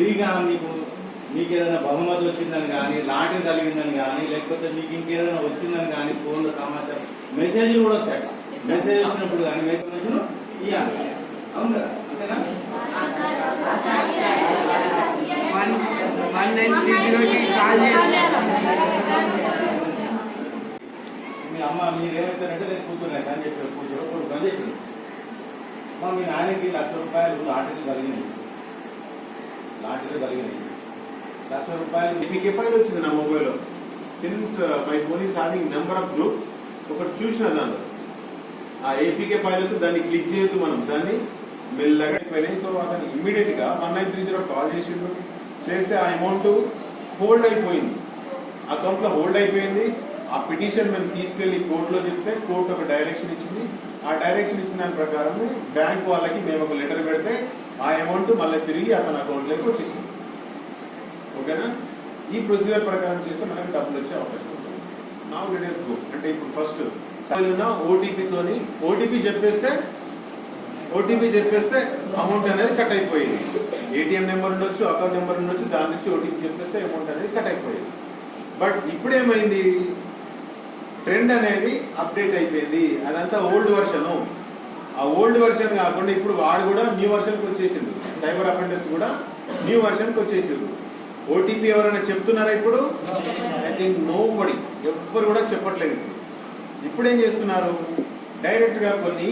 ఫ్రీగా మీకు మీకు ఏదైనా బహుమతి వచ్చిందని కానీ లాటరీ కలిగిందని కానీ లేకపోతే మీకు ఇంకేదైనా వచ్చిందని కానీ ఫోన్లో సమాచారం మెసేజ్లు కూడా వస్తాయి మెసేజ్ వచ్చినప్పుడు కానీ మెసేజ్ ఇవ్వాలి. అవును కదా? అంతేనా? మీ అమ్మ మీరు ఏమవుతారంటే నేను కూతురు అని చెప్పారు? కూతురు కొడుకు అని చెప్పారు. మా మీ నాయనకి లక్ష రూపాయలు లాటరీ కలిగింది లాటరీ కలిగింది లక్ష రూపాయలు. మీకు ఫైల్ వచ్చింది నా మొబైల్లో. Since uh, my phone is having number of group ఒకటి చూసిన దానిలో ఆ ఏపీకే ఫైల్ వస్తే దాన్ని క్లిక్ చేయొద్దు మనం. దాన్ని మెల్లగా అయిపోయినాయి సో అతను ఇమ్మీడియట్గా one nine three zero call చేసిండు. చేస్తే ఆ అమౌంట్ హోల్డ్ అయిపోయింది. అకౌంట్లో హోల్డ్ అయిపోయింది. ఆ పిటిషన్ మేము తీసుకెళ్ళి కోర్టులో చెప్తే కోర్టు ఒక డైరెక్షన్ ఇచ్చింది. ఆ డైరెక్షన్ ఇచ్చిన దాని ప్రకారం బ్యాంక్ వాళ్ళకి మేము ఒక లెటర్ పెడితే ఆ అమౌంట్ మళ్ళీ తిరిగి అతని అకౌంట్లోకి వచ్చేసింది. ఓకేనా? ఈ ప్రొసీజర్ ప్రకారం చేస్తే మనకి డబ్బులు వచ్చే అవకాశం ఉంటుంది. నా డీటెయిల్స్ గో అంటే ఇప్పుడు ఫస్ట్ ఓటీపీతోని ఓటీపీ చెప్పేస్తే ఓటీపీ చెప్పేస్తే అమౌంట్ అనేది కట్ అయిపోయింది. ఏటీఎం నెంబర్ ఉండొచ్చు అకౌంట్ నెంబర్ ఉండొచ్చు దాని నుంచి ఓటీపీ చెప్పేస్తే అమౌంట్ అనేది కట్ అయిపోయింది. బట్ ఇప్పుడు ఏమైంది? ట్రెండ్ అనేది అప్డేట్ అయిపోయింది. అదంతా ఓల్డ్ వర్షను ఆ ఓల్డ్ వర్షన్ కాకుండా ఇప్పుడు వాడు కూడా న్యూ వెర్షన్కి వచ్చేసింది సైబర్ అఫెండర్స్ కూడా న్యూ వెర్షన్కి వచ్చేసింది ఓటీపీ ఎవరైనా చెప్తున్నారా ఇప్పుడు? ఐ థింక్ నో బడి ఎవ్వరు కూడా చెప్పట్లేదు. ఇప్పుడు ఏం చేస్తున్నారు? డైరెక్ట్గా కొన్ని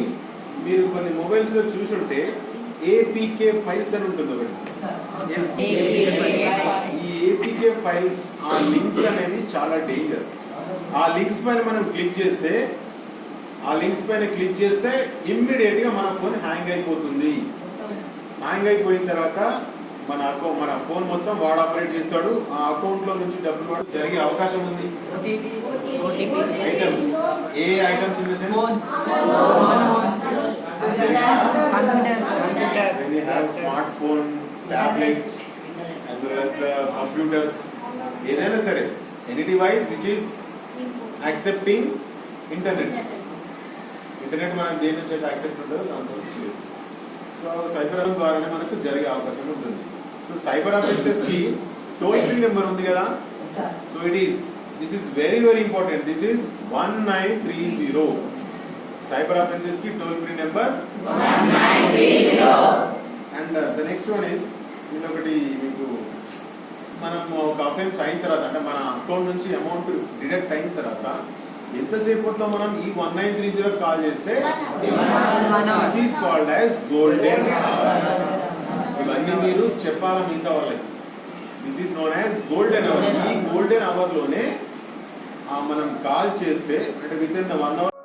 మీరు కొన్ని మొబైల్స్లో చూసుంటే ఏపీకే ఫైల్స్ అని ఉంటుంది ఒకటి. ఈ ఏపీకే ఫైల్స్ ఆ లింక్స్ అనేవి చాలా డేంజర్. ఆ లింక్స్ పైన మనం క్లిక్ చేస్తే ఆ లింక్స్ పైన క్లిక్ చేస్తే ఇమ్మీడియట్గా మన ఫోన్ హ్యాంగ్ అయిపోతుంది. హ్యాంగ్ అయిపోయిన తర్వాత మన అకౌంట్ మన ఫోన్ మొత్తం వాడు ఆపరేట్ చేస్తాడు. ఆ అకౌంట్లో నుంచి డబ్బులు వాడు జరిగే అవకాశం ఉంది. Items A items in the sense have smartphone, tablets, as well as uh, computers, ఏదైనా సరే any device which is accepting internet internet మనం దేని నుంచి అయితే యాక్సెప్ట్ ఉంటుందో దాంతో చేయొచ్చు. సో సైబర్ ద్వారానే మనకు జరిగే అవకాశం ఉంటుంది. సో సైబర్ అఫెన్సెస్కి టోల్ ఫ్రీ నెంబర్ ఉంది కదా? So it is this is very very important this is one nine three zero cyber అఫెన్సెస్కి toll free number and the next one is నేను ఒకటి మీకు మనం ఒక అఫెన్స్ అయిన తర్వాత అంటే మన అకౌంట్ నుంచి అమౌంట్ డిడక్ట్ అయిన తర్వాత ఎంతసేపట్లో మనం ఈ one nine three zero call చేస్తే this is called as golden ఇవన్నీ మీరు చెప్పాలా మిగతా వాళ్ళకి this is known as golden hour ఈ గోల్డెన్ అవర్లోనే మనం కాల్ చేస్తే అంటే within the one hour